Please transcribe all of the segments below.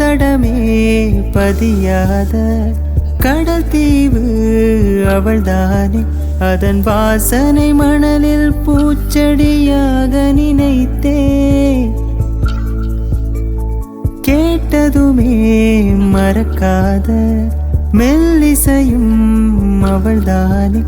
தடமே பதியாத கடல் தீவு அவள்தானே. அதன் வாசனை மணலில் பூச்செடியாக நினைத்தே கேட்டதுமே மறக்காத மெல்லிசையும் அவள்தானே.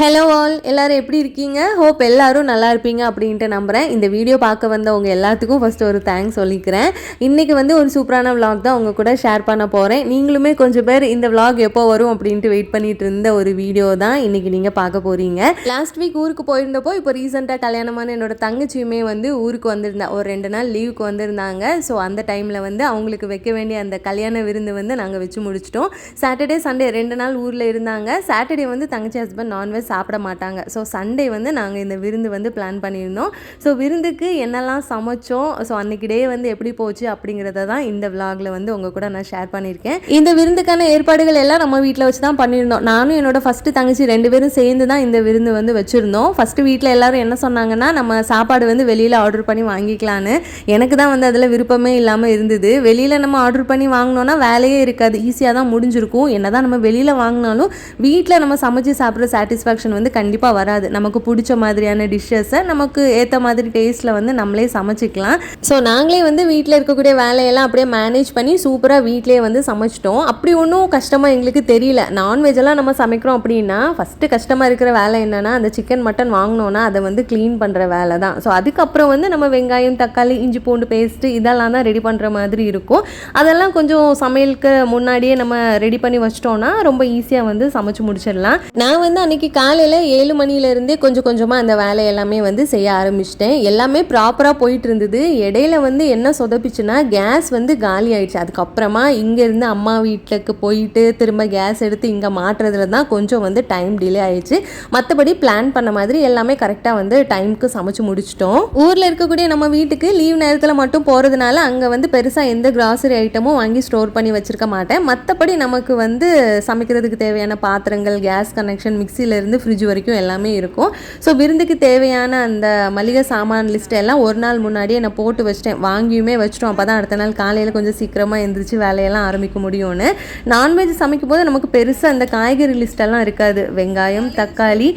ஹலோ ஆல் எல்லோரும் எப்படி இருக்கீங்க? ஹோப் எல்லோரும் நல்லா இருப்பீங்க அப்படின்ட்டு நம்புகிறேன் இந்த வீடியோ பார்க்க வந்தவங்க எல்லாத்துக்கும் ஃபஸ்ட்டு ஒரு தேங்க்ஸ் சொல்லிக்கிறேன். இன்றைக்கி வந்து ஒரு சூப்பரான விலாக் தான் உங்கள் கூட ஷேர் பண்ண போகிறேன் நீங்களுமே கொஞ்சம் பேர் இந்த விலாக் எப்போ வரும் அப்படின்ட்டு வெயிட் பண்ணிட்டு இருந்த ஒரு வீடியோ தான் இன்றைக்கி நீங்கள் பார்க்க போகிறீங்க லாஸ்ட் வீக் ஊருக்கு போயிருந்தப்போ இப்போ ரீசெண்டாக கல்யாணமான என்னோட தங்கச்சியுமே வந்து ஊருக்கு வந்திருந்தா ஒரு ரெண்டு நாள் லீவுக்கு வந்திருந்தாங்க. ஸோ அந்த டைமில் வந்து அவங்களுக்கு வைக்க வேண்டிய அந்த கல்யாண விருந்து வந்து நாங்கள் வச்சு முடிச்சிட்டோம். சாட்டர்டே சண்டே ரெண்டு நாள் ஊரில் இருந்தாங்க. சாட்டர்டே வந்து தங்கச்சி ஹஸ்பண்ட் நான்வெஜ் சாப்பிட மாட்டாங்க. ஸோ சண்டே வந்து நாங்கள் இந்த விருந்து வந்து பிளான் பண்ணியிருந்தோம். ஸோ விருந்துக்கு என்னெல்லாம் சமைச்சோம்? ஸோ அன்னைக்கு டே வந்து எப்படி போச்சு அப்படிங்கிறத தான் இந்த விலாகில் வந்து உங்கள் கூட நான் ஷேர் பண்ணியிருக்கேன். இந்த விருந்துக்கான ஏற்பாடுகள் எல்லாம் நம்ம வீட்டில் வச்சு தான் பண்ணியிருந்தோம். நானும் என்னோட ஃபஸ்ட்டு தங்கச்சி ரெண்டு பேரும் சேர்ந்து தான் இந்த விருந்து வந்து வச்சுருந்தோம். ஃபஸ்ட்டு வீட்டில் எல்லாரும் என்ன சொன்னாங்கன்னா நம்ம சாப்பாடு வந்து வெளியில் ஆர்டர் பண்ணி வாங்கிக்கலான்னு எனக்கு தான் வந்து அதில் விருப்பமே இல்லாமல் இருந்தது. வெளியில் நம்ம ஆர்டர் பண்ணி வாங்கினோன்னா வேலையே இருக்காது. ஈஸியாக தான் முடிஞ்சிருக்கும். என்ன தான் நம்ம வெளியில் வாங்கினாலும் வீட்டில் நம்ம சமைச்சு சாப்பிட்ற சாட்டிஸ்ஃபேக்ஷன் வந்து கண்டிப்பாக வராது. நமக்கு பிடிச்ச மாதிரியான டிஷ்ஷஸை நமக்கு ஏற்ற மாதிரி டேஸ்ட்டில் வந்து நம்மளே சமைச்சிக்கலாம். ஸோ நாங்களே வந்து வீட்டில் இருக்கக்கூடிய வேலையெல்லாம் அப்படியே மேனேஜ் பண்ணி சூப்பராக வீட்டிலே வந்து சமைச்சிட்டோம். அப்படி ஒன்றும் கஷ்டமாக எங்களுக்கு தெரியல. நான்வெஜ்ஜெல்லாம் நம்ம சமைக்கிறோம் அப்படின்னா ஃபஸ்ட்டு கஷ்டமாக இருக்கிற வேலை என்னென்னா அந்த சிக்கன் மட்டன் வாங்கினோன்னா அதை வந்து க்ளீன் பண்ணுற வேலை தான். ஸோ அதுக்கப்புறம் வந்து நம்ம வெங்காயம் தக்காளி இஞ்சி பூண்டு பேஸ்ட்டு இதெல்லாம் தான் ரெடி பண்ணுற மாதிரி இருக்கும். அதெல்லாம் கொஞ்சம் சமையலுக்கு முன்னாடியே நம்ம ரெடி பண்ணி வச்சிட்டோம்னா ரொம்ப ஈஸியாக வந்து சமைச்சு முடிச்சிடலாம். நான் வந்து அன்னைக்கு காலையில் ஏழு மணிலேருந்தே கொஞ்சம் கொஞ்சமாக அந்த வேலை எல்லாமே வந்து செய்ய ஆரம்பிச்சிட்டேன். எல்லாமே ப்ராப்பராக போயிட்டு இருந்தது. இடையில வந்து என்ன சொதப்பிச்சுன்னா கேஸ் வந்து காலி ஆயிடுச்சு. அதுக்கப்புறமா இங்கேருந்து அம்மா வீட்டுக்கு போயிட்டு திரும்ப கேஸ் எடுத்து இங்கே மாட்டுறதுல தான் கொஞ்சம் வந்து டைம் டிலே ஆயிடுச்சு. மற்றபடி பிளான் பண்ண மாதிரி எல்லாமே கரெக்டாக வந்து டைமுக்கு சமைச்சு முடிச்சிட்டோம். ஊரில் இருக்கக்கூடிய நம்ம வீட்டுக்கு லீவ் நேரத்தில் மட்டும் போகிறதுனால அங்கே வந்து பெருசாக எந்த கிராசரி ஐட்டமும் வாங்கி ஸ்டோர் பண்ணி வச்சுருக்க மாட்டேன். மற்றபடி நமக்கு வந்து சமைக்கிறதுக்கு தேவையான பாத்திரங்கள் கேஸ் கனெக்ஷன் மிக்சியிலேருந்து ஃப்ரிட்ஜ் வரைக்கும் எல்லாமே இருக்கும். ஸோ விருந்துக்கு தேவையான அந்த மளிகை சாமான் லிஸ்ட் எல்லாம் ஒரு நாள் முன்னாடியே நான் போட்டு வச்சிட்டேன். வாங்கியுமே வச்சிட்டோம். அப்போ தான் அடுத்த நாள் காலையில் கொஞ்சம் சீக்கிரமாக எழுந்திரிச்சு வேலையெல்லாம் ஆரம்பிக்க முடியும்னு. நான்வெஜ் சமைக்கும் போது நமக்கு பெருசாக அந்த காய்கறி லிஸ்ட்டெல்லாம் இருக்காது. வெங்காயம் தக்காளி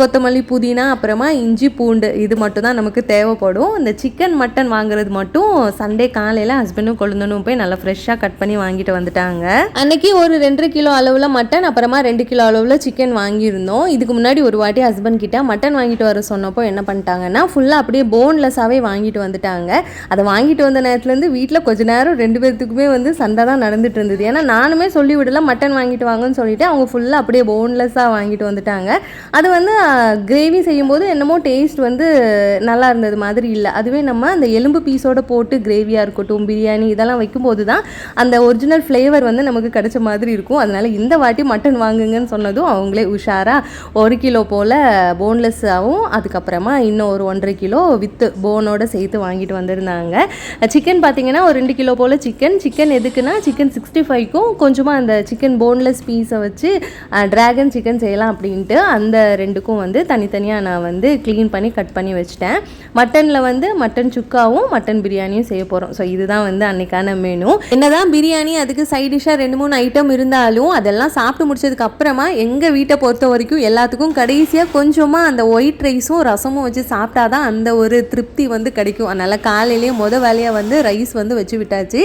கொத்தமல்லி புதினா அப்புறமா இஞ்சி பூண்டு இது மட்டும் தான் நமக்கு தேவைப்படும். இந்த சிக்கன் மட்டன் வாங்குறது மட்டும் சண்டே காலையில் ஹஸ்பண்டும் கொழுந்தனும் போய் நல்லா ஃப்ரெஷ்ஷாக கட் பண்ணி வாங்கிட்டு வந்துட்டாங்க. அன்னைக்கு ஒரு ரெண்டரை கிலோ அளவில் மட்டன் அப்புறமா ரெண்டு கிலோ அளவில் சிக்கன் வாங்கியிருந்தோம். இதுக்கு முன்னாடி ஒரு வாட்டி ஹஸ்பண்ட் கிட்ட மட்டன் வாங்கிட்டு வர சொன்னப்போ என்ன பண்ணிட்டாங்கன்னா ஃபுல்லாக அப்படியே போன்லெஸ்ஸாகவே வாங்கிட்டு வந்துட்டாங்க. அதை வாங்கிட்டு வந்த நேரத்துலேருந்து வீட்டில் கொஞ்ச நேரம் ரெண்டு பேர்த்துக்குமே வந்து சண்டை தான் நடந்துட்டு இருந்தது. ஏன்னா நானுமே சொல்லி விடல மட்டன் வாங்கிட்டு வாங்கன்னு சொல்லிட்டு அவங்க ஃபுல்லாக அப்படியே போன்லெஸ்ஸாக வாங்கிட்டு வந்துட்டாங்க. அது வந்து கிரேவி செய்யும்போது என்னமோ டேஸ்ட் வந்து நல்லா இருந்தது மாதிரி இல்லை. அதுவே நம்ம அந்த எலும்பு பீஸோட போட்டு கிரேவியாக இருக்கட்டும் பிரியாணி இதெல்லாம் வைக்கும்போது தான் அந்த ஒரிஜினல் ஃப்ளேவர் வந்து நமக்கு கிடைச்ச மாதிரி இருக்கும். அதனால இந்த வாட்டி மட்டன் வாங்குங்கன்னு சொன்னதும் அவங்களே உஷாராக ஒரு கிலோ போல் போன்லெஸ்ஸாகவும் அதுக்கப்புறமா இன்னும் ஒரு ஒன்றரை கிலோ வித்து போனோட சேர்த்து வாங்கிட்டு வந்திருந்தாங்க. சிக்கன் பார்த்தீங்கன்னா ஒரு ரெண்டு கிலோ போல் சிக்கன் சிக்கன் எதுக்குன்னா சிக்கன் சிக்ஸ்டி ஃபைவ்க்கும் கொஞ்சமாக அந்த சிக்கன் போன்லெஸ் பீஸை வச்சு ட்ராகன் சிக்கன் செய்யலாம் அப்படின்ட்டு அந்த ரெண்டுக்கும் வந்து தனித்தனியாக நான் வந்து க்ளீன் பண்ணி கட் பண்ணி வச்சிட்டேன். மட்டனில் வந்து மட்டன் சுக்காவும் மட்டன் பிரியாணியும் செய்ய போகிறோம் ஸோ இதுதான் வந்து அன்னைக்கான மெனு என்னதான் பிரியாணி அதுக்கு சைட் டிஷ்ஷாக ரெண்டு மூணு ஐட்டம் இருந்தாலும் அதெல்லாம் சாப்பிட்டு முடிச்சதுக்கு அப்புறமா எங்கள் வீட்டை பொறுத்த வரைக்கும் எல்லா எல்லாத்துக்கும் கடைசியாக கொஞ்சமாக அந்த ஒயிட் ரைஸும் ரசமும் வச்சு சாப்பிட்டா தான் அந்த ஒரு திருப்தி வந்து கிடைக்கும். அதனால் காலையிலேயே முத வேலையாக வந்து ரைஸ் வந்து வச்சு விட்டாச்சு.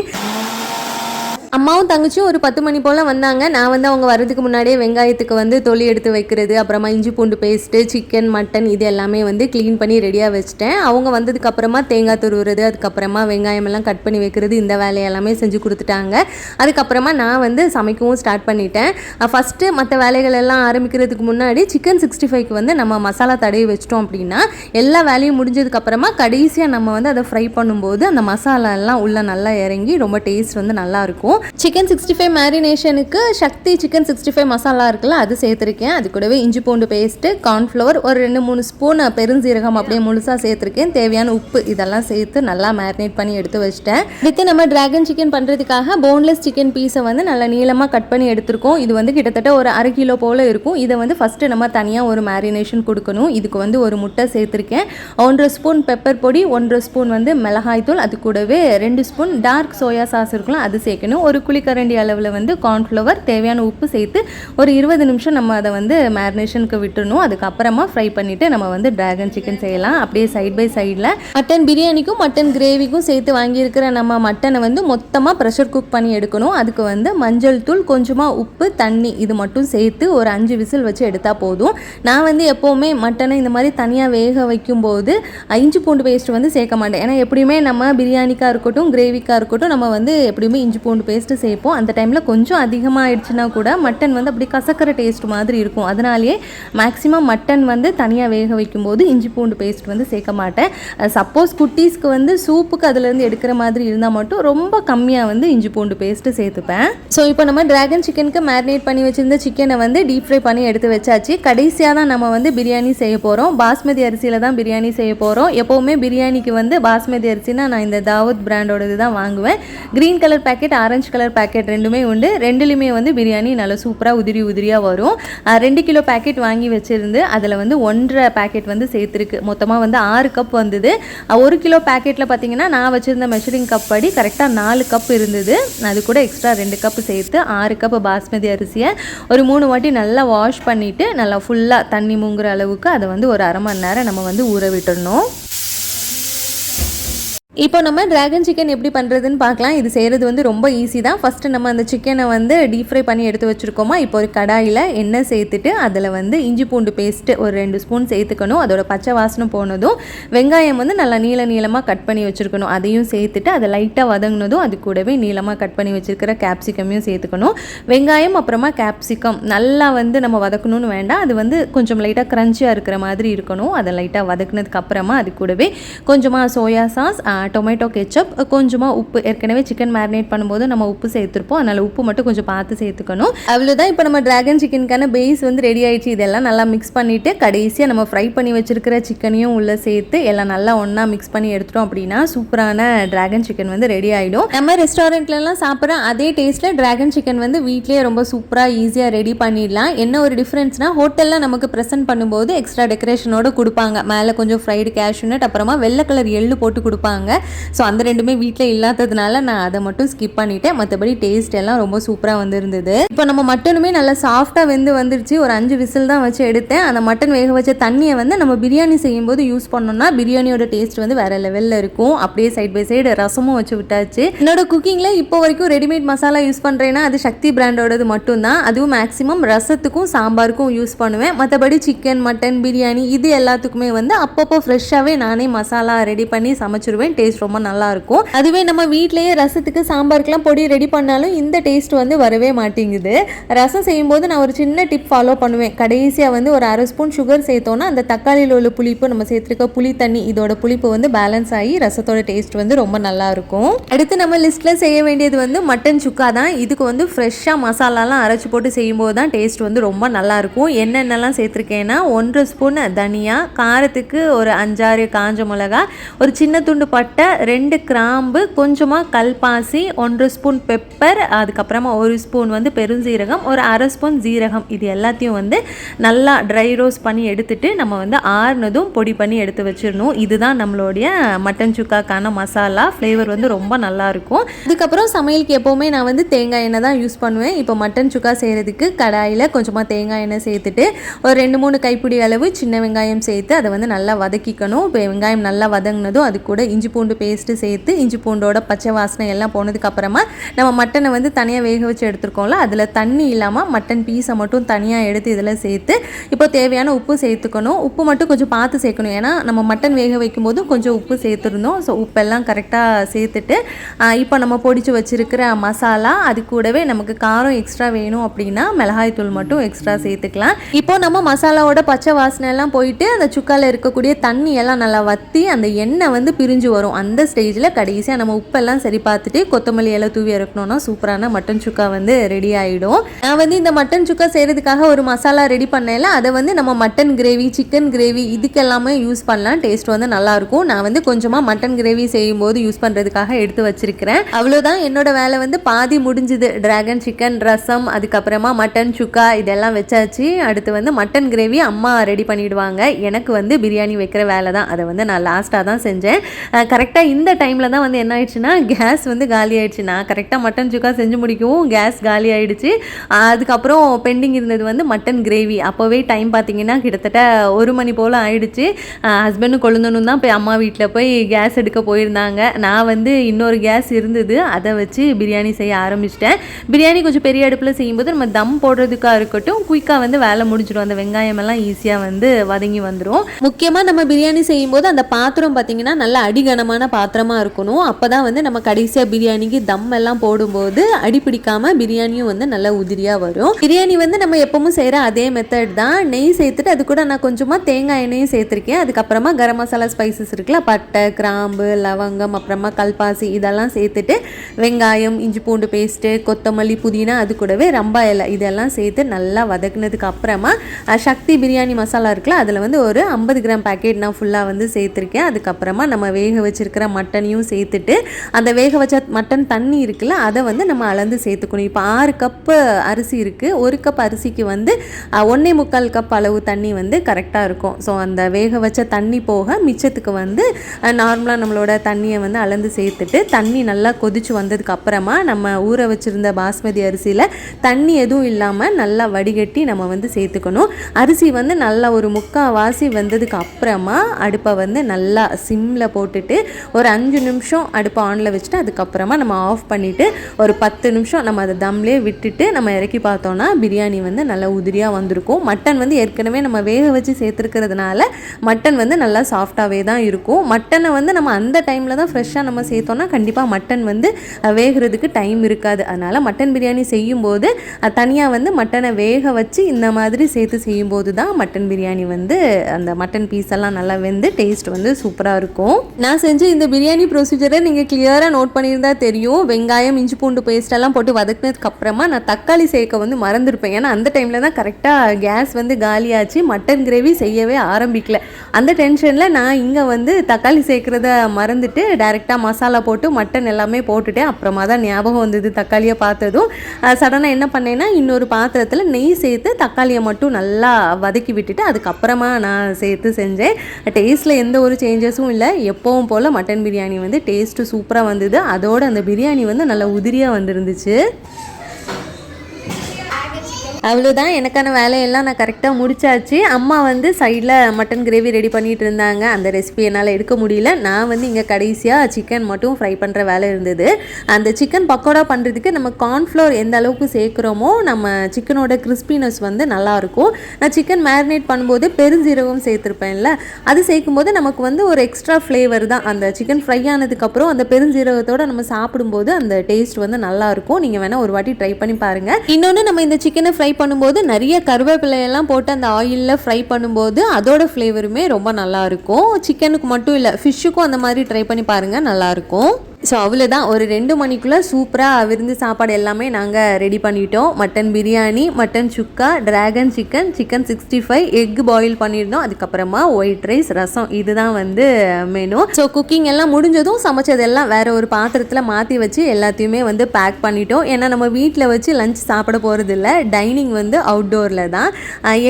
அம்மாவும் தங்கச்சியும் ஒரு பத்து மணி போல் வந்தாங்க. நான் வந்து அவங்க வர்றதுக்கு முன்னாடியே வெங்காயத்துக்கு வந்து தொலி எடுத்து வைக்கிறது அப்புறமா இஞ்சி பூண்டு பேஸ்ட்டு சிக்கன் மட்டன் இது எல்லாமே வந்து க்ளீன் பண்ணி ரெடியாக வச்சுட்டேன். அவங்க வந்ததுக்கப்புறமா தேங்காய் துருவுறது அதுக்கப்புறமா வெங்காயமெல்லாம் கட் பண்ணி வைக்கிறது இந்த வேலையெல்லாமே செஞ்சு கொடுத்துட்டாங்க. அதுக்கப்புறமா நான் வந்து சமைக்கவும் ஸ்டார்ட் பண்ணிட்டேன். ஃபஸ்ட்டு மற்ற வேலைகள் எல்லாம் ஆரம்பிக்கிறதுக்கு முன்னாடி சிக்கன் சிக்ஸ்டி ஃபைவ்க்கு வந்து நம்ம மசாலா தடவி வச்சிட்டோம் அப்படின்னா எல்லா வேலையும் முடிஞ்சதுக்கப்புறமா கடைசியாக நம்ம வந்து அதை ஃப்ரை பண்ணும்போது அந்த மசாலாலாம் உள்ளே நல்லா இறங்கி ரொம்ப டேஸ்ட் வந்து நல்லாயிருக்கும் இருக்கும் chicken sixty five மேரினேஷனுக்கு Sakthi chicken sixty five masala இருக்குல்ல அது சேர்த்துருக்கேன். அது கூடவே இஞ்சி பூண்டு பேஸ்ட்டு கார்ன்ஃப்ளவர் ஒரு ரெண்டு மூணு ஸ்பூன் பெருஞ்சீரகம் அப்படியே முழுசாக சேர்த்துருக்கேன். தேவையான உப்பு இதெல்லாம் சேர்த்து நல்லா மேரினேட் பண்ணி எடுத்து வச்சிட்டேன். அடுத்து நம்ம டிராகன் சிக்கன் பண்ணுறதுக்காக போன்லெஸ் சிக்கன் பீஸை வந்து நல்லா நீளமாக கட் பண்ணி எடுத்திருக்கோம். இது வந்து கிட்டத்தட்ட ஒரு அரை கிலோ போல் இருக்கும். இதை வந்து ஃபஸ்ட்டு நம்ம தனியாக ஒரு மேரினேஷன் கொடுக்கணும். இதுக்கு வந்து ஒரு முட்டை சேர்த்துருக்கேன். ஒன்றரை ஸ்பூன் பெப்பர் பொடி ஒன்றரை ஸ்பூன் வந்து மிளகாய்த்தூள் அது கூடவே ரெண்டு ஸ்பூன் டார்க் சோயா சாஸ் இருக்கலாம் அது சேர்க்கணும். ஒரு குழிக்கரண்டி அளவில் வந்து கார்ன்ஃப்ளவர் தேவையான உப்பு சேர்த்து ஒரு இருபது நிமிஷம் நம்ம அதை வந்து மேரினேஷனுக்கு விட்டுறணும். அதுக்கப்புறமா ஃப்ரை பண்ணிவிட்டு நம்ம வந்து ட்ராகன் சிக்கன் செய்யலாம். அப்படியே சைட் பை சைடில் மட்டன் பிரியாணிக்கும் மட்டன் கிரேவிக்கும் சேர்த்து வாங்கியிருக்கிற நம்ம மட்டனை வந்து மொத்தமாக ப்ரெஷர் குக் பண்ணி எடுக்கணும். அதுக்கு வந்து மஞ்சள் தூள் கொஞ்சமாக உப்பு தண்ணி இது மட்டும் சேர்த்து ஒரு அஞ்சு விசில் வச்சு எடுத்தால் போதும். நான் வந்து எப்போவுமே மட்டனை இந்த மாதிரி தனியாக வேக வைக்கும்போது இஞ்சி பூண்டு பேஸ்ட் வந்து சேர்க்க மாட்டேன். ஏன்னா எப்படியுமே நம்ம பிரியாணிக்காக இருக்கட்டும் கிரேவிக்காக இருக்கட்டும் நம்ம வந்து எப்படியுமே இஞ்சி பூண்டு பேஸ்ட் பேஸ்ட்டு சேர்ப்போம். அந்த டைமில் கொஞ்சம் அதிகமாகிடுச்சுன்னா கூட மட்டன் வந்து அப்படி கசக்கிற டேஸ்ட் மாதிரி இருக்கும். அதனாலேயே மேக்ஸிமம் மட்டன் வந்து தனியாக வேக வைக்கும்போது இஞ்சி பூண்டு பேஸ்ட் வந்து சேர்க்க மாட்டேன். சப்போஸ் குட்டீஸ்க்கு வந்து சூப்புக்கு அதுலேருந்து எடுக்கிற மாதிரி இருந்தால் மட்டும் ரொம்ப கம்மியாக வந்து இஞ்சி பூண்டு பேஸ்ட்டு சேர்த்துப்பேன். ஸோ இப்போ நம்ம டிராகன் சிக்கனுக்கு மேரினேட் பண்ணி வச்சிருந்த சிக்கனை வந்து டீப் ஃப்ரை பண்ணி எடுத்து வச்சாச்சு. கடைசியாக தான் நம்ம வந்து பிரியாணி செய்ய போகிறோம் பாஸ்மதி அரிசியில் தான் பிரியாணி செய்ய போகிறோம் எப்போவுமே பிரியாணிக்கு வந்து பாஸ்மதி அரிசினா நான் இந்த தாவூத் பிராண்டோடது தான் வாங்குவேன். Green colour packet orange colour packet ரெண்டுமே உண்டு. ரெண்டுலேயுமே வந்து பிரியாணி நல்லா சூப்பராக உதிரி உதிரியாக வரும். ரெண்டு கிலோ பேக்கெட் வாங்கி வச்சுருந்து அதில் வந்து ஒன்றரை பேக்கெட் வந்து சேர்த்துருக்கு. மொத்தமாக வந்து ஆறு கப் வந்தது. ஒரு கிலோ பேக்கெட்டில் பார்த்தீங்கன்னா நான் வச்சுருந்த மெஷரிங் கப் படி கரெக்டாக நாலு கப் இருந்தது. அது கூட எக்ஸ்ட்ரா ரெண்டு கப் சேர்த்து ஆறு கப் பாஸ்மதி அரிசியை ஒரு மூணு வாட்டி நல்லா வாஷ் பண்ணிவிட்டு நல்லா ஃபுல்லாக தண்ணி மூங்குற அளவுக்கு அதை வந்து ஒரு அரை மணி நேரம் நம்ம வந்து ஊற விட்டுடணும் இப்போ நம்ம டிராகன் சிக்கன் எப்படி பண்ணுறதுன்னு பார்க்கலாம். இது செய்கிறது வந்து ரொம்ப ஈஸி தான். ஃபஸ்ட்டு நம்ம அந்த சிக்கனை வந்து டீப் ஃப்ரை பண்ணி எடுத்து வச்சுருக்கோமா? இப்போ ஒரு கடாயில் எண்ணெய் சேர்த்துட்டு அதில் வந்து இஞ்சி பூண்டு பேஸ்ட்டு ஒரு ரெண்டு ஸ்பூன் சேர்த்துக்கணும். அதோட பச்சை வாசனை போனதும் வெங்காயம் வந்து நல்லா நீள நீளமாக கட் பண்ணி வச்சுருக்கணும். அதையும் சேர்த்துட்டு அதை லைட்டாக வதங்கினதும் அது கூடவே நீளமாக கட் பண்ணி வச்சுருக்கிற கேப்சிகமையும் சேர்த்துக்கணும். வெங்காயம் அப்புறமா கேப்சிகம் நல்லா வந்து நம்ம வதக்கணும்னு வேண்டாம். அது வந்து கொஞ்சம் லைட்டாக க்ரன்ச்சியாக இருக்கிற மாதிரி இருக்கணும். அதை லைட்டாக வதக்குனதுக்கு அப்புறமா அது கூடவே கொஞ்சமாக சோயா சாஸ் டொமேட்டோ கெச்சப் கொஞ்சமாக உப்பு ஏற்கனவே சிக்கன் மேரினேட் பண்ணும்போது நம்ம உப்பு சேர்த்துருப்போம். அதனால் உப்பு மட்டும் கொஞ்சம் பார்த்து சேர்த்துக்கணும். அவ்வளோதான் இப்போ நம்ம டிராகன் சிக்கனுக்கான பேஸ் வந்து ரெடி ஆகிடுச்சு இதெல்லாம் நல்லா மிக்ஸ் பண்ணிவிட்டு கடைசியாக நம்ம ஃப்ரை பண்ணி வச்சுருக்கிற சிக்கனையும் உள்ளே சேர்த்து எல்லாம் நல்லா ஒன்றா மிக்ஸ் பண்ணி எடுத்துட்டோம் அப்படின்னா சூப்பரான டிராகன் சிக்கன் வந்து ரெடி ஆகிடும் நம்ம ரெஸ்டாரண்ட்லலாம் சாப்பிட்ற அதே டேஸ்ட்டில் டிராகன் சிக்கன் வந்து வீட்லேயே ரொம்ப சூப்பராக ஈஸியாக ரெடி பண்ணிடலாம். என்ன ஒரு டிஃப்ரென்ஸ்னால் ஹோட்டலில் நமக்கு ப்ரெசென்ட் பண்ணும்போது எக்ஸ்ட்ரா டெக்கரேஷனோடு கொடுப்பாங்க. மேலே கொஞ்சம் ஃப்ரைடு கேஷ்யூநட் அப்புறமா வெள்ளை கலர் எள்ளு போட்டு கொடுப்பாங்க. ஸோ அந்த ரெண்டுமே வீட்டில் இல்லாததுனால நான் அதை மட்டும் ஸ்கிப் பண்ணிட்டேன். மற்றபடி டேஸ்ட் எல்லாம் ரொம்ப சூப்பராக வந்துருந்தது. இப்போ நம்ம மட்டனுமே நல்லா சாஃப்டாக வெந்து வந்துருச்சு. ஒரு அஞ்சு விசில் தான் வச்சு எடுத்தேன். அந்த மட்டன் வேக வச்ச தண்ணியை வந்து நம்ம பிரியாணி செய்யும்போது யூஸ் பண்ணோம்னா பிரியாணியோட டேஸ்ட் வந்து வேற லெவலில் இருக்கும். அப்படியே சைட் பை சைடு ரசமும் வச்சு விட்டாச்சு. என்னோட குக்கிங்கில் இப்போ வரைக்கும் ரெடிமேட் மசாலா யூஸ் பண்ணுறேன்னா அது சக்தி பிராண்டோடது மட்டும்தான். அதுவும் மேக்ஸிமம் ரசத்துக்கும் சாம்பாருக்கும் யூஸ் பண்ணுவேன். மற்றபடி சிக்கன் மட்டன் பிரியாணி இது எல்லாத்துக்குமே வந்து அப்பப்போ ஃப்ரெஷ்ஷாகவே நானே மசாலா ரெடி பண்ணி சமைச்சிருவேன். டேஸ்ட் டேஸ்ட் ரொம்ப நல்லா இருக்கும் அதுவே நம்ம வீட்லயே ரசத்துக்கு சாம்பாருக்குலாம் பொடி ரெடி பண்ணாலும் இந்த டேஸ்ட் வந்து வரவே மாட்டேங்குது. ரசம் செய்யும்போது நான் ஒரு சின்ன டிப் ஃபாலோ பண்ணுவேன். கடைசியாக வந்து ஒரு அரை ஸ்பூன் சுகர் சேர்த்தோன்னா அந்த தக்காளியில் உள்ள புளிப்பு நம்ம சேர்த்துருக்க புளி தண்ணி இதோட புளிப்பு வந்து பேலன்ஸ் ஆகி ரசத்தோட டேஸ்ட் வந்து ரொம்ப நல்லா இருக்கும் அடுத்து நம்ம லிஸ்ட்டில் செய்ய வேண்டியது வந்து மட்டன் சுக்கா தான். இதுக்கு வந்து ஃப்ரெஷ்ஷாக மசாலாலாம் அரைச்சி போட்டு செய்யும்போது தான் டேஸ்ட் வந்து ரொம்ப நல்லா இருக்கும் என்னென்னலாம் சேர்த்துருக்கேன்னா ஒன்றரை ஸ்பூன் தனியா காரத்துக்கு ஒரு அஞ்சாறு காஞ்ச மிளகா ஒரு சின்ன துண்டு பட்டை ரெண்டு கிராம்பு கொஞ்சமாக கல்பாசி ஒன்றரை ஸ்பூன் பெப்பர் அதுக்கப்புறமா ஒரு ஸ்பூன் வந்து பெருஞ்சீரகம் ஒரு அரை ஸ்பூன் ஜீரகம். இது எல்லாத்தையும் வந்து நல்லா ட்ரை ரோஸ்ட் பண்ணி எடுத்துட்டு நம்ம வந்து ஆறுனதும் பொடி பண்ணி எடுத்து வச்சிடணும். இதுதான் நம்மளுடைய மட்டன் சுக்காக்கான மசாலா ஃப்ளேவர் வந்து ரொம்ப நல்லாயிருக்கும் அதுக்கப்புறம் இதுக்கப்புறம் சமையலுக்கு எப்போவுமே நான் வந்து தேங்காய் எண்ணெய் தான் யூஸ் பண்ணுவேன். இப்போ மட்டன் சுக்கா செய்கிறதுக்கு கடாயில் கொஞ்சமாக தேங்காய் எண்ணெய் சேர்த்துட்டு ஒரு ரெண்டு மூணு கைப்பிடி அளவு சின்ன வெங்காயம் சேர்த்து அதை வந்து நல்லா வதக்கிக்கணும். இப்போ வெங்காயம் நல்லா வதங்கினதும் அது கூட இஞ்சி பூண்டு பேஸ்ட்டு சேர்த்து இஞ்சி பூண்டோட பச்சை வாசனை எல்லாம் போனதுக்கப்புறமா நம்ம மட்டனை வந்து தனியாக வேக வச்சு எடுத்துருக்கோம்ல அதில் தண்ணி இல்லாமல் மட்டன் பீஸை மட்டும் தனியாக எடுத்து இதில் சேர்த்து இப்போ தேவையான உப்பு சேர்த்துக்கணும். உப்பு மட்டும் கொஞ்சம் பார்த்து சேர்க்கணும். ஏன்னா நம்ம மட்டன் வேக வைக்கும்போது கொஞ்சம் உப்பு சேர்த்துருந்தோம். ஸோ உப்பெல்லாம் கரெக்டாக சேர்த்துட்டு இப்போ நம்ம பொடிச்சு வச்சுருக்கிற மசாலா அது கூடவே நமக்கு காரம் எக்ஸ்ட்ரா வேணும் அப்படின்னா மிளகாய் தூள் மட்டும் எக்ஸ்ட்ரா சேர்த்துக்கலாம். இப்போ நம்ம மசாலாவோட பச்சை வாசனை எல்லாம் போயிட்டு அந்த சுக்கால இருக்கக்கூடிய தண்ணி எல்லாம் நல்லா வத்தி அந்த எண்ணெய் வந்து பிரிஞ்சு வரும். வரும். அந்த ஸ்டேஜில் கடைசியாக நம்ம உப்பெல்லாம் சரி பார்த்துட்டு கொத்தமல்லி எல்லாம் தூவி இறக்கணும்னா சூப்பரான மட்டன் சுக்கா வந்து ரெடி ஆகிடும் நான் வந்து இந்த மட்டன் சுக்கா செய்கிறதுக்காக ஒரு மசாலா ரெடி பண்ணல அதை வந்து நம்ம மட்டன் கிரேவி சிக்கன் கிரேவி இதுக்கெல்லாமே யூஸ் பண்ணலாம். டேஸ்ட் வந்து நல்லாயிருக்கும் நான் வந்து கொஞ்சமாக மட்டன் கிரேவி செய்யும்போது யூஸ் பண்ணுறதுக்காக எடுத்து வச்சிருக்கிறேன். அவ்வளோதான் என்னோட வேலை வந்து பாதி முடிஞ்சுது. டிராகன் சிக்கன் ரசம் அதுக்கப்புறமா மட்டன் சுக்கா இதெல்லாம் வச்சாச்சு. அடுத்து வந்து மட்டன் கிரேவி அம்மா ரெடி பண்ணிடுவாங்க. எனக்கு வந்து பிரியாணி வைக்கிற வேலை தான் அதை வந்து நான் லாஸ்ட்டாக தான் செஞ்சேன். கரெக்டாக இந்த டைமில் தான் வந்து என்ன ஆயிடுச்சுன்னா கேஸ் வந்து காலி ஆயிடுச்சு. நான் கரெக்டாக மட்டன் சுக்கா செஞ்சு முடிக்கவும் கேஸ் காலி ஆயிடுச்சு. அதுக்கப்புறம் பெண்டிங் இருந்தது வந்து மட்டன் கிரேவி அப்போவே டைம் பார்த்தீங்கன்னா கிட்டத்தட்ட ஒரு மணி போல் ஆயிடுச்சு. ஹஸ்பண்டும் கொழுந்தனும் தான் போய் அம்மா வீட்டில் போய் கேஸ் எடுக்க போயிருந்தாங்க. நான் வந்து இன்னொரு கேஸ் இருந்தது. அதை வச்சு பிரியாணி செய்ய ஆரம்பிச்சிட்டேன். பிரியாணி கொஞ்சம் பெரிய அடுப்பில் செய்யும்போது நம்ம தம் போடுறதுக்காக இருக்கட்டும் குயிக்காக வந்து வேலை முடிஞ்சிடும். அந்த வெங்காயம் எல்லாம் ஈஸியாக வந்து வதங்கி வந்துடும் முக்கியமாக நம்ம பிரியாணி செய்யும்போது அந்த பாத்திரம் பார்த்தீங்கன்னா நல்ல அடிகனமான பாத்திரமாக இருக்கணும். அப்போ தான் வந்து நம்ம கடைசியாக பிரியாணிக்கு தம் எல்லாம் போடும்போது அடி பிடிக்காம பிரியாணியும் வந்து நல்லா உதிரியாக வரும். பிரியாணி வந்து நம்ம எப்பவும் செய்கிற அதே மெத்தட் தான். நெய் சேர்த்துட்டு அது கூட நான் கொஞ்சமாக தேங்காய் எண்ணெயும் சேர்த்துருக்கேன். அதுக்கப்புறமா கரம் மசாலா ஸ்பைசஸ் இருக்குல்ல பட்டை கிராம்பு லவங்கம் அப்புறமா கல்பாசி இதெல்லாம் சேர்த்துட்டு வெங்காயம் இஞ்சி பூண்டு பேஸ்ட்டு கொத்தமல்லி புதினா அது கூடவே ரம்பா இலை இதெல்லாம் சேர்த்து நல்லா வதக்குனதுக்கு அப்புறமா சக்தி பிரியாணி மசாலா இருக்குல்ல அதில் வந்து ஒரு ஐம்பது கிராம் பேக்கெட் நான் ஃபுல்லாக வந்து சேர்த்துருக்கேன். அதுக்கப்புறமா நம்ம வேக வச்சு வச்சுருக்கிற மட்டனையும் சேர்த்துட்டு அந்த வேக வச்ச மட்டன் தண்ணி இருக்குல்ல அதை வந்து நம்ம அளந்து சேர்த்துக்கணும். இப்போ ஆறு கப்பு அரிசி இருக்குது ஒரு கப் அரிசிக்கு வந்து ஒன்றே முக்கால் கப் அளவு தண்ணி வந்து கரெக்டாக இருக்கும். ஸோ அந்த வேக வச்ச தண்ணி போக மிச்சத்துக்கு வந்து நார்மலாக நம்மளோட தண்ணியை வந்து அளந்து சேர்த்துட்டு தண்ணி நல்லா கொதிச்சு வந்ததுக்கு அப்புறமா நம்ம ஊற வச்சிருந்த பாஸ்மதி அரிசியில் தண்ணி எதுவும் இல்லாமல் நல்லா வடிகட்டி நம்ம வந்து சேர்த்துக்கணும். அரிசி வந்து நல்லா ஒரு முக்கால் வாசி வந்ததுக்கு அப்புறமா அடுப்பை வந்து நல்லா சிம்மில் போட்டுட்டு ஒரு அஞ்சு நிமிஷம் அடுப்பை ஆனில் வச்சுட்டு அதுக்கப்புறமா நம்ம ஆஃப் பண்ணிவிட்டு ஒரு பத்து நிமிஷம் நம்ம அதை தம்லேயே விட்டுட்டு நம்ம இறக்கி பார்த்தோன்னா பிரியாணி வந்து நல்லா உதிரியாக வந்திருக்கும். மட்டன் வந்து ஏற்கனவே நம்ம வேக வச்சு சேர்த்துருக்கிறதுனால மட்டன் வந்து நல்லா சாஃப்டாகவே தான் இருக்கும். மட்டனை வந்து நம்ம அந்த டைமில் தான் ஃப்ரெஷ்ஷாக நம்ம சேர்த்தோன்னா கண்டிப்பாக மட்டன் வந்து வேகிறதுக்கு டைம் இருக்காது. அதனால் மட்டன் பிரியாணி செய்யும்போது தனியாக வந்து மட்டனை வேக வச்சு இந்த மாதிரி சேர்த்து செய்யும்போது தான் மட்டன் பிரியாணி வந்து அந்த மட்டன் பீஸ் எல்லாம் நல்லா வெந்து டேஸ்ட் வந்து சூப்பராக இருக்கும். நான் செஞ்ச இந்த பிரியாணி ப்ரொசீஜரை நீங்கள் கிளியராக நோட் பண்ணியிருந்தா தெரியும். வெங்காயம் இஞ்சி பூண்டு பேஸ்டெல்லாம் போட்டு வதக்குனதுக்கப்புறமா நான் தக்காளி சேர்க்க வந்து மறந்துருப்பேன். ஏன்னா அந்த டைமில் தான் கரெக்டாக கேஸ் வந்து காலியாச்சு. மட்டன் கிரேவி செய்யவே ஆரம்பிக்கல. அந்த டென்ஷனில் நான் இங்கே வந்து தக்காளி சேர்க்குறத மறந்துட்டு டேரெக்டாக மசாலா போட்டு மட்டன் எல்லாமே போட்டுட்டேன். அப்புறமா தான் ஞாபகம் வந்தது தக்காளியை பார்த்ததும். சடனாக என்ன பண்ணேன்னா இன்னொரு பாத்திரத்தில் நெய் சேர்த்து தக்காளியை மட்டும் நல்லா வதக்கி விட்டுட்டு அதுக்கப்புறமா நான் சேர்த்து செஞ்சேன். டேஸ்ட்டில் எந்த ஒரு சேஞ்சஸும் இல்லை. எப்பவும் போல் மட்டன் பிரியாணி வந்து டேஸ்ட்டு சூப்பராக வந்தது. அதோட அந்த பிரியாணி வந்து நல்லா உதிரியாக வந்திருந்துச்சு. அவ்வளோதான் எனக்கான வேலையெல்லாம் நான் கரெக்டாக முடிச்சாச்சு. அம்மா வந்து சைடில் மட்டன் கிரேவி ரெடி பண்ணிகிட்டு இருந்தாங்க. அந்த ரெசிபி என்னால் எடுக்க முடியல. நான் வந்து இங்கே கடைசியாக சிக்கன் மட்டும் ஃப்ரை பண்ணுற வேலை இருந்தது. அந்த சிக்கன் பக்கோடா பண்ணுறதுக்கு நம்ம கார்ன்ஃப்ளோர் எந்த அளவுக்கு சேர்க்குறோமோ நம்ம சிக்கனோட கிறிஸ்பினஸ் வந்து நல்லாயிருக்கும் நான் சிக்கன் மேரினேட் பண்ணும்போது பெருஞ்சீரகம் சேர்த்துருப்பேன்ல அது சேர்க்கும்போது நமக்கு வந்து ஒரு எக்ஸ்ட்ரா ஃப்ளேவர் தான். அந்த சிக்கன் ஃப்ரை ஆனதுக்கப்புறம் அந்த பெருஞ்சீரகத்தோட நம்ம சாப்பிடும்போது அந்த டேஸ்ட் வந்து நல்லாயிருக்கும் நீங்கள் வேணால் ஒரு வாட்டி ட்ரை பண்ணி பாருங்கள் இன்னொன்று நம்ம இந்த சிக்கனை ஃப்ரை பண்ணும்போது நிறைய கருவேப்பிலையெல்லாம் போட்டு அந்த ஆயிலில் ஃப்ரை பண்ணும்போது அதோட ஃப்ளேவருமே ரொம்ப நல்லாயிருக்கும் சிக்கனுக்கு மட்டும் இல்லை ஃபிஷ்ஷுக்கும் அந்த மாதிரி ட்ரை பண்ணி பாருங்கள் நல்லாயிருக்கும் ஸோ அவ்வளோதான் ஒரு ரெண்டு மணிக்குள்ளே சூப்பராக விருந்து சாப்பாடு எல்லாமே நாங்கள் ரெடி பண்ணிட்டோம். Mutton biryani mutton chukka dragon chicken chicken sixty five egg boil பண்ணியிருந்தோம். அதுக்கப்புறமா ஒயிட் ரைஸ் ரசம். இதுதான் வந்து மெனு ஸோ குக்கிங் எல்லாம் முடிஞ்சதும் சமைச்சதெல்லாம் வேற ஒரு பாத்திரத்தில் மாற்றி வச்சு எல்லாத்தையுமே வந்து பேக் பண்ணிட்டோம். ஏன்னா நம்ம வீட்டில் வச்சு லஞ்ச் சாப்பிட போகிறது இல்லை டைனிங் வந்து அவுட்டோரில் தான்.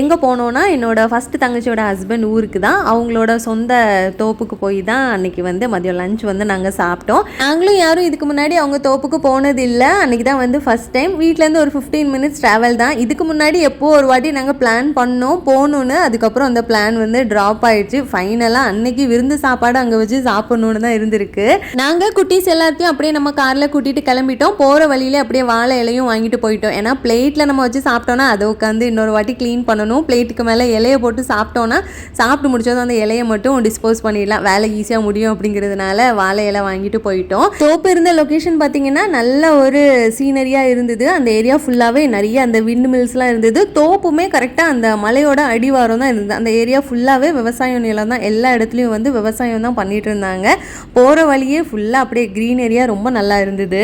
எங்கே போனோன்னா என்னோட ஃபஸ்ட்டு தங்கச்சியோட ஹஸ்பண்ட் ஊருக்கு தான் அவங்களோட சொந்த தோப்புக்கு போய் தான் அன்னைக்கு வந்து மதியம் லஞ்ச் வந்து நாங்கள் சாப்பிட்டோம். நாங்களும் யாரும் இதுக்கு முன்னாடி அவங்க தோப்புக்கு போனது இல்லை அன்றைக்கி தான் வந்து ஃபஸ்ட் டைம் வீட்டிலேருந்து ஒரு ஃபிஃப்டீன் மினிட்ஸ் ட்ராவல் தான். இதுக்கு முன்னாடி எப்போ ஒரு வாட்டி நாங்கள் பிளான் பண்ணோம் போகணுன்னு அதுக்கப்புறம் அந்த பிளான் வந்து ட்ராப் ஆயிடுச்சு. ஃபைனலாக அன்னைக்கு விருந்து சாப்பாடு அங்கே வச்சு சாப்பிட்ணுன்னு தான் இருந்திருக்கு. நாங்கள் குட்டீஸ் எல்லாத்தையும் அப்படியே நம்ம காரில் கூட்டிகிட்டு கிளம்பிட்டோம். போகிற வழியில அப்படியே வாழை இலையும் வாங்கிட்டு போயிட்டோம். ஏன்னா பிளேட்டில் நம்ம வச்சு சாப்பிட்டோன்னா அதை உட்காந்து இன்னொரு வாட்டி க்ளீன் பண்ணணும். பிளேட்டுக்கு மேலே இலையை போட்டு சாப்பிட்டோன்னா சாப்பிட்டு முடிச்சதும் அந்த இலையை மட்டும் டிஸ்போஸ் பண்ணிடலாம். வேலை ஈஸியாக முடியும் அப்படிங்கிறதுனால வாழை இலை வாங்கிட்டு போயிட்டோம். போயிட்டோம். தோப்பு இருந்த லொக்கேஷன் பார்த்தீங்கன்னா நல்ல ஒரு சீனரியாக இருந்தது. அந்த ஏரியா ஃபுல்லாகவே நிறைய அந்த விண்டு மில்ஸ்லாம் இருந்தது. தோப்புமே கரெக்டாக அந்த மலையோட அடிவாரம் தான் இருந்தது. அந்த ஏரியா ஃபுல்லாகவே விவசாயம் நிலம் தான். எல்லா இடத்துலையும் வந்து விவசாயம் தான் பண்ணிட்டு இருந்தாங்க. போகிற வழியே ஃபுல்லாக அப்படியே க்ரீன் ஏரியா ரொம்ப நல்லா இருந்தது.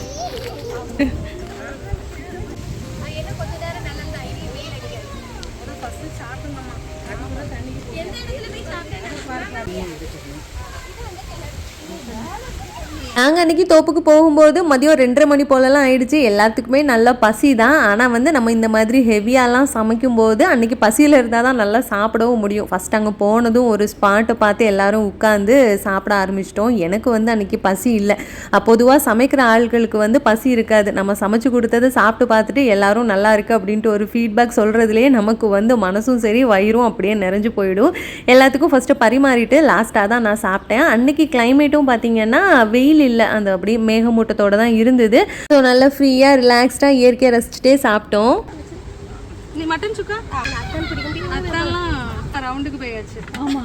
நாங்கள் அன்றைக்கி தோப்புக்கு போகும்போது மதியம் ரெண்டரை மணி போலலாம் ஆயிடுச்சு. எல்லாத்துக்குமே நல்ல பசி தான். ஆனால் வந்து நம்ம இந்த மாதிரி ஹெவியாலாம் சமைக்கும்போது அன்றைக்கி பசியில் இருந்தால் தான் நல்லா சாப்பிடவும் முடியும். ஃபஸ்ட் அங்கே போனதும் ஒரு ஸ்பாட்டை பார்த்து எல்லாரும் உட்காந்து சாப்பிட ஆரம்பிச்சிட்டோம். எனக்கு வந்து அன்றைக்கி பசி இல்லை. பொதுவாக சமைக்கிற ஆள்களுக்கு வந்து பசி இருக்காது. நம்ம சமைச்சு கொடுத்ததை சாப்பிட்டு பார்த்துட்டு எல்லாரும் நல்லா இருக்கு அப்படின்ட்டு ஒரு ஃபீட்பேக் சொல்கிறதுலேயே நமக்கு வந்து மனசும் சரி வயிறும் அப்படியே நிறைஞ்சு போயிடும். எல்லாத்துக்கும் ஃபஸ்ட்டு பரிமாறிட்டு லாஸ்ட்டாக தான் நான் சாப்பிட்டேன். அன்னைக்கு கிளைமேட்டும் பார்த்தீங்கன்னா வெயில் இல்லை. அந்த அப்படியே மேகமூட்டத்தோட தான் இருந்தது. ஸோ நல்லா ஃப்ரீயாக ரிலாக்ஸ்டாக இயற்கையை ரசிச்சுட்டே சாப்பிட்டோம். மட்டன் சுக்கா? அத்தெல்லாம் ரவுண்டுக்கு போயாச்சு. ஆமா.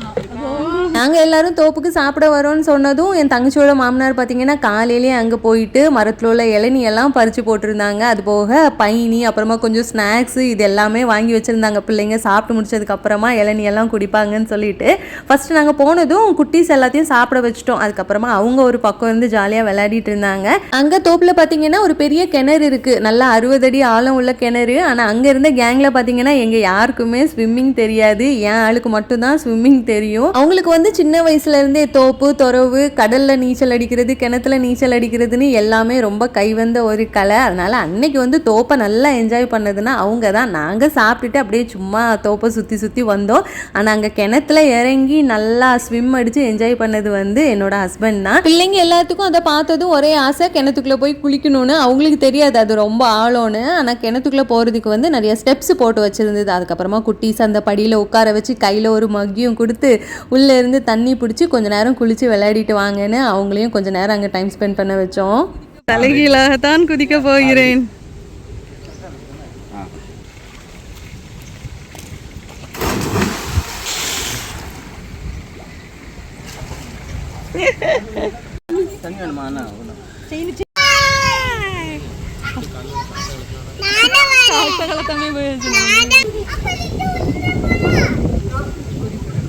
நாங்கள் எல்லாரும் தோப்புக்கு சாப்பிட வரோம்னு சொன்னதும் என் தங்கச்சியோட மாமனார் பார்த்தீங்கன்னா காலையிலேயே அங்கே போயிட்டு மரத்தில் உள்ள இளநீ எல்லாம் பறித்து போட்டிருந்தாங்க. அது போக பைனி அப்புறமா கொஞ்சம் ஸ்நாக்ஸு இது எல்லாமே வாங்கி வச்சுருந்தாங்க பிள்ளைங்க. சாப்பிட்டு முடிச்சதுக்கு அப்புறமா இளநீ எல்லாம் குடிப்பாங்கன்னு சொல்லிட்டு ஃபஸ்ட்டு நாங்கள் போனதும் குட்டீஸ் எல்லாத்தையும் சாப்பிட வச்சுட்டோம். அதுக்கப்புறமா அவங்க ஒரு பக்கம் இருந்து ஜாலியாக விளையாடிட்டு இருந்தாங்க. அங்கே தோப்பில் பார்த்தீங்கன்னா ஒரு பெரிய கிணறு இருக்குது நல்லா அறுபது அடி ஆழம் உள்ள கிணறு. ஆனால் அங்கே இருந்த கேங்கில் பார்த்தீங்கன்னா எங்கள் யாருக்குமே ஸ்விம்மிங் தெரியாது. என் ஆளுக்கு மட்டும்தான் ஸ்விம்மிங் தெரியும். அவங்களுக்கு வந்து சின்ன வயசுல இருந்தே தோப்பு துறவு கடல்ல நீச்சல் அடிக்கிறது கிணத்துல நீச்சல் அடிக்கிறதுன்னு எல்லாமே ரொம்ப கைவந்த ஒரு கலை. அதனால அன்னைக்கு வந்து தோப்பை நல்லா என்ஜாய் பண்ணதுன்னா அவங்க தான் நாங்கள் சாப்பிட்டுட்டு அப்படியே சும்மா தோப்பை சுற்றி சுற்றி வந்தோம். ஆனால் அங்கே கிணத்துல இறங்கி நல்லா ஸ்விம் அடித்து என்ஜாய் பண்ணது வந்து என்னோட ஹஸ்பண்ட் தான். பிள்ளைங்க எல்லாத்துக்கும் அதை பார்த்ததும் ஒரே ஆசை கிணத்துக்குள்ளே போய் குளிக்கணும்னு. அவங்களுக்கு தெரியாது அது ரொம்ப ஆழம்னு. ஆனால் கிணத்துக்குள்ளே போகிறதுக்கு வந்து நிறைய ஸ்டெப்ஸ் போட்டு வச்சுருந்தது. அதுக்கப்புறமா குட்டீஸ் அந்த படியில் உட்கார வச்சு கையில் ஒரு மக்கியும் கொடுத்து உள்ளே இருந்து தண்ணி பிடிச்சி கொஞ்ச நேரம் குளித்து விளையாடிட்டு வாங்கன்னு அவங்களையும் கொஞ்ச நேரம் அங்கே டைம் ஸ்பெண்ட் பண்ண வச்சோம். தலைகீழாகத்தான் குதிக்க போகிறேன். தண்ணி வேணுமா தம்பி போயாச்சு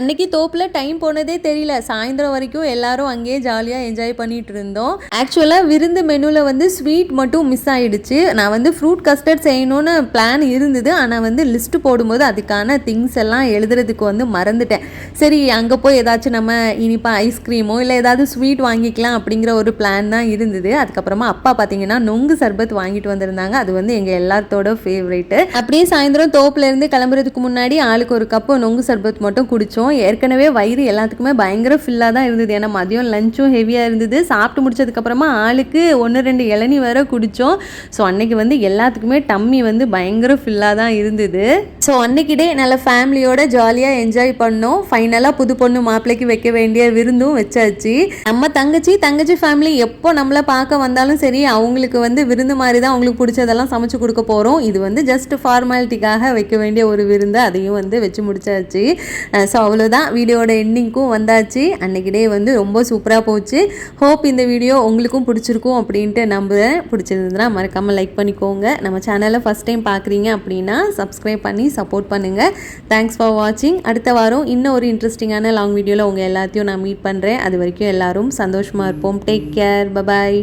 அன்னைக்கு தோப்பில் டைம் போனதே தெரியல. சாயந்தரம் வரைக்கும் எல்லாரும் அங்கேயே ஜாலியாக என்ஜாய் பண்ணிட்டு இருந்தோம். ஆக்சுவலாக விருந்து மெனுவில் வந்து ஸ்வீட் மட்டும் மிஸ் ஆயிடுச்சு. நான் வந்து ஃப்ரூட் கஸ்டர்ட் செய்யணும்னு பிளான் இருந்தது. ஆனால் வந்து லிஸ்ட்டு போடும்போது அதுக்கான திங்ஸ் எல்லாம் எழுதுறதுக்கு வந்து மறந்துட்டேன். சரி அங்கே போய் ஏதாச்சும் நம்ம இனிப்பா ஐஸ்கிரீமோ இல்லை ஏதாவது ஸ்வீட் வாங்கிக்கலாம் அப்படிங்கிற ஒரு பிளான் தான் இருந்தது. அதுக்கப்புறமா அப்பா பார்த்தீங்கன்னா நொங்கு சர்பத் வாங்கிட்டு வந்திருந்தாங்க. அது வந்து எங்கள் எல்லாத்தோட ஃபேவரேட்டு அப்படியே சாயந்தரம் தோப்புலேருந்து கிளம்புறதுக்கு முன்னாடி ஆளுக்கு ஒரு கப்பு நொங்கு சர்பத் மட்டும் குடித்தோம் ஏற்கனவே வயிறு எல்லாத்துக்குமே பயங்கர ஃபில்லாக தான் இருந்தது. ஏன்னா மதியம் லஞ்சும் ஹெவியாக இருந்தது. சாப்பிட்டு முடிச்சதுக்கப்புறமா ஆளுக்கு ஒன்று ரெண்டு இளநீ வேற குடித்தோம் ஸோ அன்னைக்கு வந்து எல்லாத்துக்குமே டம்மி வந்து பயங்கர ஃபில்லாக தான் இருந்தது. ஸோ அன்னைக்கு டே நல்ல ஃபேமிலியோட ஜாலியாக என்ஜாய் பண்ணோம். ஃபைனலாக புது பொண்ணு மாப்பிள்ளைக்கு வைக்க வேண்டிய விருந்தும் வச்சாச்சு. நம்ம தங்கச்சி தங்கச்சி ஃபேமிலி எப்போ நம்மளை பார்க்க வந்தாலும் சரி அவங்களுக்கு வந்து விருந்து மாதிரி தான் அவங்களுக்கு பிடிச்சதெல்லாம் சமைச்சு கொடுக்க போகிறோம் இது வந்து ஜஸ்ட் ஃபார்மாலிட்டிக்காக வைக்க வேண்டிய ஒரு விருந்து. அதையும் வந்து வச்சு முடிச்சாச்சு. ஸோ அவ்வளோதான் வீடியோட எண்டிங்க்கும் வந்தாச்சு. அன்றைக்கிடே வந்து ரொம்ப சூப்பராக போச்சு. ஹோப் இந்த வீடியோ உங்களுக்கும் பிடிச்சிருக்கும் அப்படின்ட்டு நம்புகிறேன் பிடிச்சிருந்ததுன்னா மறக்காமல் லைக் பண்ணிக்கோங்க. நம்ம சேனலை ஃபஸ்ட் டைம் பார்க்குறீங்க அப்படின்னா சப்ஸ்கிரைப் பண்ணி சப்போர்ட் பண்ணுங்கள் தேங்க்ஸ் ஃபார் வாட்சிங் அடுத்த வாரம் இன்னும் ஒரு இன்ட்ரெஸ்டிங்கான லாங் வீடியோவில் உங்கள் எல்லாத்தையும் நான் மீட் பண்ணுறேன் அது வரைக்கும் எல்லாரும் சந்தோஷமாக இருப்போம். Take care bye bye